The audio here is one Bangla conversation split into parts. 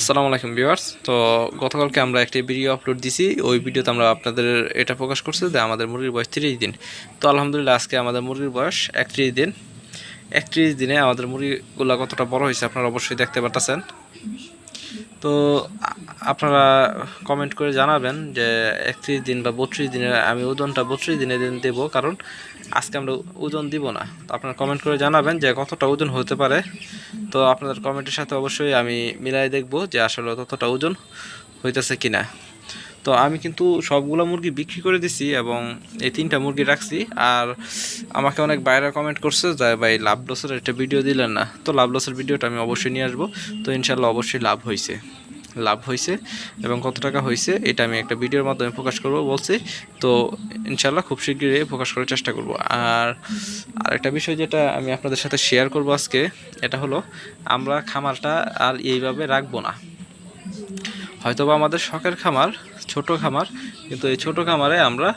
আসসালামু আলাইকুম ভিউয়ার্স। তো গতকালকে আমরা একটি ভিডিও আপলোড দিছি। ওই ভিডিওতে আমরা আপনাদের এটা প্রকাশ করছি যে আমাদের মুরগির বয়স তিরিশ দিন। তো আলহামদুলিল্লাহ আজকে আমাদের মুরগির বয়স একত্রিশ দিন। একত্রিশ দিনে আমাদের মুরগিগুলো কতটা বড় হয়েছে আপনারা অবশ্যই দেখতে পারতেছেন। তো আপনারা কমেন্ট করে জানাবেন যে একত্রিশ দিন বা বত্রিশ দিনে আমি ওজনটা বত্রিশ দিনে দিন দেব, কারণ আজকে আমরা ওজন দিব না। তো আপনারা কমেন্ট করে জানাবেন যে কতটা ওজন হতে পারে। তো আপনাদের কমেন্টের সাথে অবশ্যই আমি মিলাই দেখব যে আসলে ততটা ওজন হইতেছে কিনা। তো আমি কিন্তু সবগুলো মুরগি বিক্রি করে দিছি এবং এই তিনটা মুরগি রাখছি। আর আমাকে অনেক বাইরে কমেন্ট করছে যে, ভাই, লাভ লসের একটা ভিডিও দিলেন না। তো লাভ লসের ভিডিওটা আমি অবশ্যই নিয়ে আসব। তো ইনশাল্লাহ অবশ্যই লাভ হয়েছে লাভ হয়েছে এবং কত টাকা হয়েছে এটা আমি একটা ভিডিওর মাধ্যমে প্রকাশ করব বলছি। তো ইনশাল্লাহ খুব শীঘ্রই প্রকাশ করার চেষ্টা করব। আর আরেকটা বিষয় যেটা আমি আপনাদের সাথে শেয়ার করব আজকে, এটা হলো আমরা খামারটা আর এইভাবে রাখব না। হয়তোবা আমাদের শখের খামার, ছোট খামার, কিন্তু এই ছোট খামারে আমরা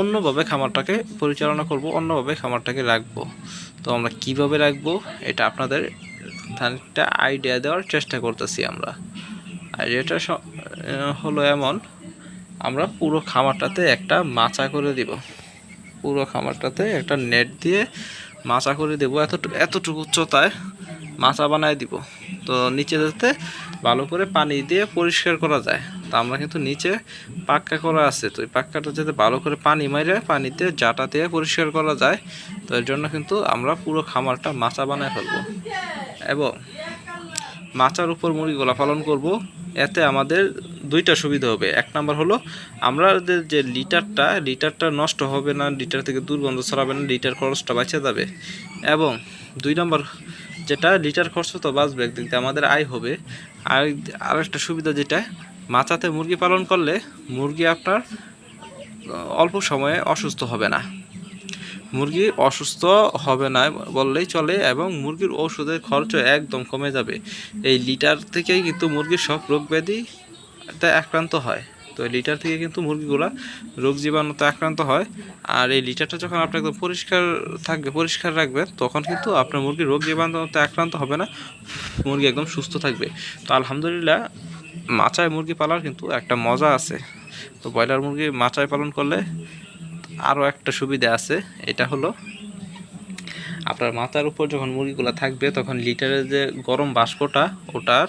অন্যভাবে খামারটাকে পরিচালনা করব, অন্যভাবে খামারটাকে রাখব। তো আমরা কীভাবে রাখব, এটা আপনাদের একটা আইডিয়া দেওয়ার চেষ্টা করতেছি আমরা। আইডিয়াটা হলো এমন, আমরা পুরো খামারটাতে একটা মাচা করে দিব। পুরো খামারটাতে একটা নেট দিয়ে মাচা করে দেবো, এতটুকু এতটুকু উচ্চতায় মাচা বানায় দিব। তো নিচে যাতে ভালো করে পানি দিয়ে পরিষ্কার করা যায়। তো আমরা কিন্তু নিচে পাক্কা করা আছে। তো এই পাক্কাটা যাতে ভালো করে পানি মারে পানিতে জাটা দিয়ে পরিষ্কার করা যায়, তো এর জন্য কিন্তু আমরা পুরো খামারটা মাচা বানায় ফেলব। এবং মাচার উপর মুরগিগুলা পালন করব। এতে আমাদের দুইটা সুবিধা হবে। এক নাম্বার হলো আমাদের যে লিটারটা লিটারটা নষ্ট হবে না, লিটার থেকে দুর্গন্ধ ছড়াবে না, লিটার খরচটা বাঁচে যাবে। এবং দুই নম্বর যেটা লিটার খরচ তো বাঁচবে একদিক দিয়ে আমাদের আয় হবে। আর আর একটা সুবিধা যেটা, মাচাতে মুরগি পালন করলে মুরগি আপনার অল্প সময়ে অসুস্থ হবে না। মুরগি অসুস্থ হবে না বললেই চলে এবং মুরগির ওষুধের খরচ একদম কমে যাবে। এই লিটার থেকেই কিন্তু মুরগির সব রোগ ব্যাধিতে আক্রান্ত হয়। তো এই লিটার থেকে কিন্তু মুরগিগুলা রোগ জীবাণুতে আক্রান্ত হয়। আর এই লিটারটা যখন আপনি একদম পরিষ্কার থাকবে, পরিষ্কার রাখবেন, তখন কিন্তু আপনার মুরগি রোগ জীবাণুতে আক্রান্ত হবে না। মুরগি একদম সুস্থ থাকবে। তো আলহামদুলিল্লাহ মাচায় মুরগি পালার কিন্তু একটা মজা আছে। তো ব্রয়লার মুরগি মাচায় পালন করলে আরও একটা সুবিধা আছে। এটা হলো আপনার মাথার উপর যখন মুরগিগুলো থাকবে, তখন লিটারের যে গরম বাষ্পটা, ওটার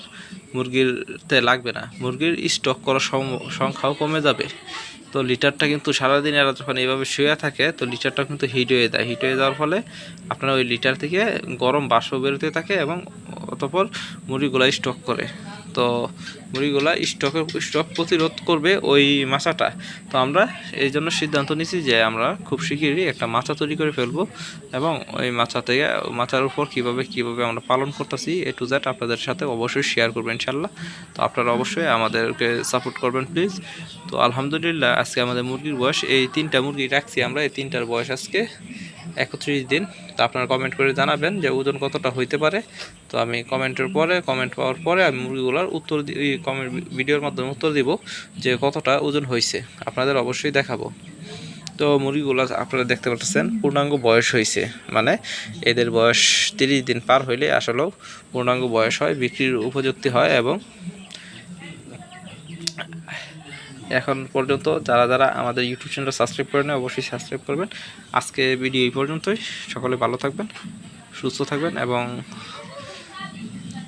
মুরগিরতে লাগবে না। মুরগির স্টক করার সংখ্যাও কমে যাবে। তো লিটারটা কিন্তু সারাদিন এরা যখন এইভাবে শুয়ে থাকে, তো লিটারটা কিন্তু হিট হয়ে যায়। হিট হয়ে যাওয়ার ফলে আপনার ওই লিটার থেকে গরম বাষ্প বেরোতে থাকে এবং অতপর মুরগিগুলো স্টক করে। তো মুরগিগুলা স্টকের স্টক প্রতিরোধ করবে ওই মাছাটা। তো আমরা এই জন্য সিদ্ধান্ত নিয়েছি যে আমরা খুব শিগগিরই একটা মাছা তৈরি করে ফেলব এবং ওই মাছা থেকে মাচার উপর কীভাবে কীভাবে আমরা পালন করতেছি এ টু জ্যাট আপনাদের সাথে অবশ্যই শেয়ার করবেন ইনশাল্লাহ। তো আপনারা অবশ্যই আমাদেরকে সাপোর্ট করবেন প্লিজ তো আলহামদুলিল্লাহ আজকে আমাদের মুরগির বয়স, এই তিনটা মুরগি রাখছি আমরা, এই তিনটার বয়স আজকে একত্রিশ দিন। তো আপনারা কমেন্ট করে জানাবেন যে ওজন কতটা হইতে পারে। তো আমি কমেন্টের পরে কমেন্ট পাওয়ার পরে আমি মুরগিগুলোর উত্তর কমেন্ট ভিডিওর মাধ্যমে উত্তর দিব যে কতটা ওজন হয়েছে। আপনাদের অবশ্যই দেখাবো। তো মুরগিগুলো আপনারা দেখতে পাচ্ছেন, পূর্ণাঙ্গ বয়স হয়েছে। মানে এদের বয়স তিরিশ দিন পার হইলে আসলেও পূর্ণাঙ্গ বয়স হয়, বিক্রির উপযুক্তি হয় এবং এখন পর্যন্ত যারা যারা আমাদের ইউটিউব চ্যানেলটা সাবস্ক্রাইব করেন অবশ্যই সাবস্ক্রাইব করবেন। আজকে ভিডিও এই পর্যন্তই। সকলে ভালো থাকবেন, সুস্থ থাকবেন এবং